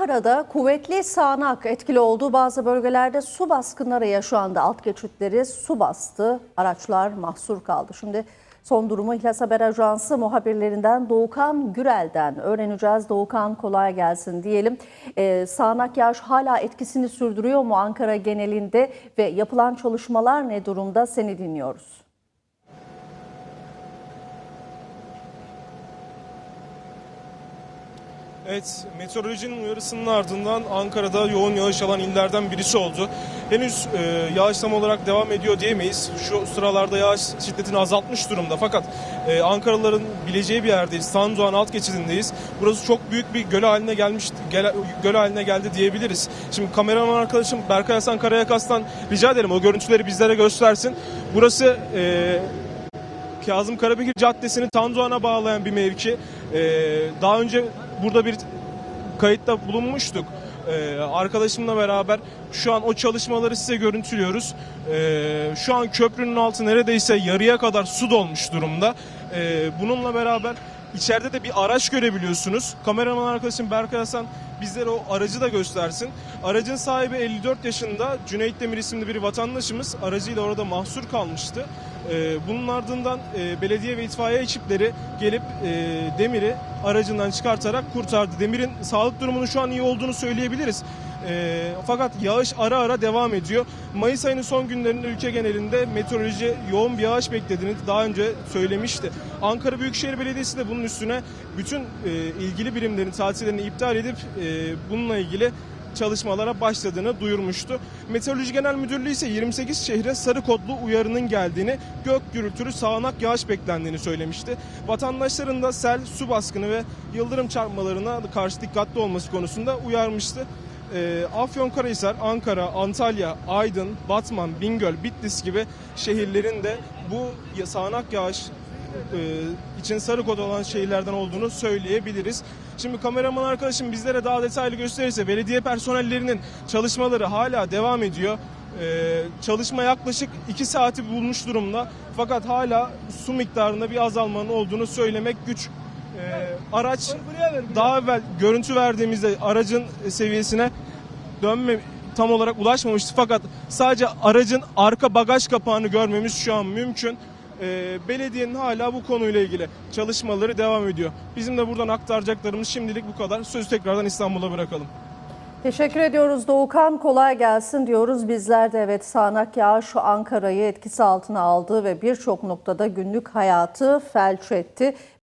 Ankara'da kuvvetli sağanak etkili olduğu bazı bölgelerde su baskınları yaşandı. Alt geçitleri su bastı, araçlar mahsur kaldı. Şimdi son durumu İhlas Haber Ajansı muhabirlerinden Doğukan Gürel'den öğreneceğiz. Doğukan kolay gelsin diyelim. Ee, sağanak yağış hala etkisini sürdürüyor mu Ankara genelinde ve yapılan çalışmalar ne durumda seni dinliyoruz. Evet, meteorolojinin uyarısının ardından Ankara'da yoğun yağış alan illerden birisi oldu. Henüz e, yağışlama olarak devam ediyor diyemeyiz. Şu sıralarda yağış şiddetini azaltmış durumda. Fakat e, Ankaralıların bileceği bir yerdeyiz. Sandoğan alt geçidindeyiz. Burası çok büyük bir göl haline gelmiş, gel, göl haline geldi diyebiliriz. Şimdi kameraman arkadaşım Berkay Hasan Karayakas'tan rica edelim o görüntüleri bizlere göstersin. Burası e, Kazım Karabekir Caddesi'ni Tandoğan'a bağlayan bir mevki. Ee, daha önce burada bir kayıtta bulunmuştuk. Ee, arkadaşımla beraber şu an o çalışmaları size görüntülüyoruz. Ee, şu an köprünün altı neredeyse yarıya kadar su dolmuş durumda. Ee, bununla beraber içeride de bir araç görebiliyorsunuz. Kameraman arkadaşım Berkay Hasan bizlere o aracı da göstersin. Aracın sahibi 54 yaşında Cüneyt Demir isimli bir vatandaşımız aracıyla orada mahsur kalmıştı. Ee, bunun ardından e, belediye ve itfaiye ekipleri gelip e, Demir'i aracından çıkartarak kurtardı. Demir'in sağlık durumunun şu an iyi olduğunu söyleyebiliriz. E, fakat yağış ara ara devam ediyor. Mayıs ayının son günlerinde ülke genelinde meteoroloji yoğun bir yağış beklediğini daha önce söylemişti. Ankara Büyükşehir Belediyesi de bunun üstüne bütün e, ilgili birimlerin tatillerini iptal edip bununla ilgili çalışmalara başladığını duyurmuştu. Meteoroloji Genel Müdürlüğü ise 28 şehre sarı kodlu uyarının geldiğini, gök gürültülü sağanak yağış beklendiğini söylemişti. Vatandaşların da sel, su baskını ve yıldırım çarpmalarına karşı dikkatli olması konusunda uyarmıştı. Ee, Afyonkarahisar, Ankara, Antalya, Aydın, Batman, Bingöl, Bitlis gibi şehirlerin de bu sağanak yağış e, için sarı kod olan şehirlerden olduğunu söyleyebiliriz. Şimdi kameraman arkadaşım bizlere daha detaylı gösterirse belediye personellerinin çalışmaları hala devam ediyor. E, çalışma yaklaşık 2 saati bulmuş durumda. Fakat hala su miktarında bir azalmanın olduğunu söylemek güç. E, araç daha evvel görüntü verdiğimizde aracın seviyesine dönme tam olarak ulaşmamıştı fakat sadece aracın arka bagaj kapağını görmemiz şu an mümkün. Ee, belediyenin hala bu konuyla ilgili çalışmaları devam ediyor. Bizim de buradan aktaracaklarımız şimdilik bu kadar. Sözü tekrardan İstanbul'a bırakalım. Teşekkür ediyoruz Doğukan. Kolay gelsin diyoruz. Bizler de evet sağanak yağış Ankara'yı etkisi altına aldı ve birçok noktada günlük hayatı felç etti.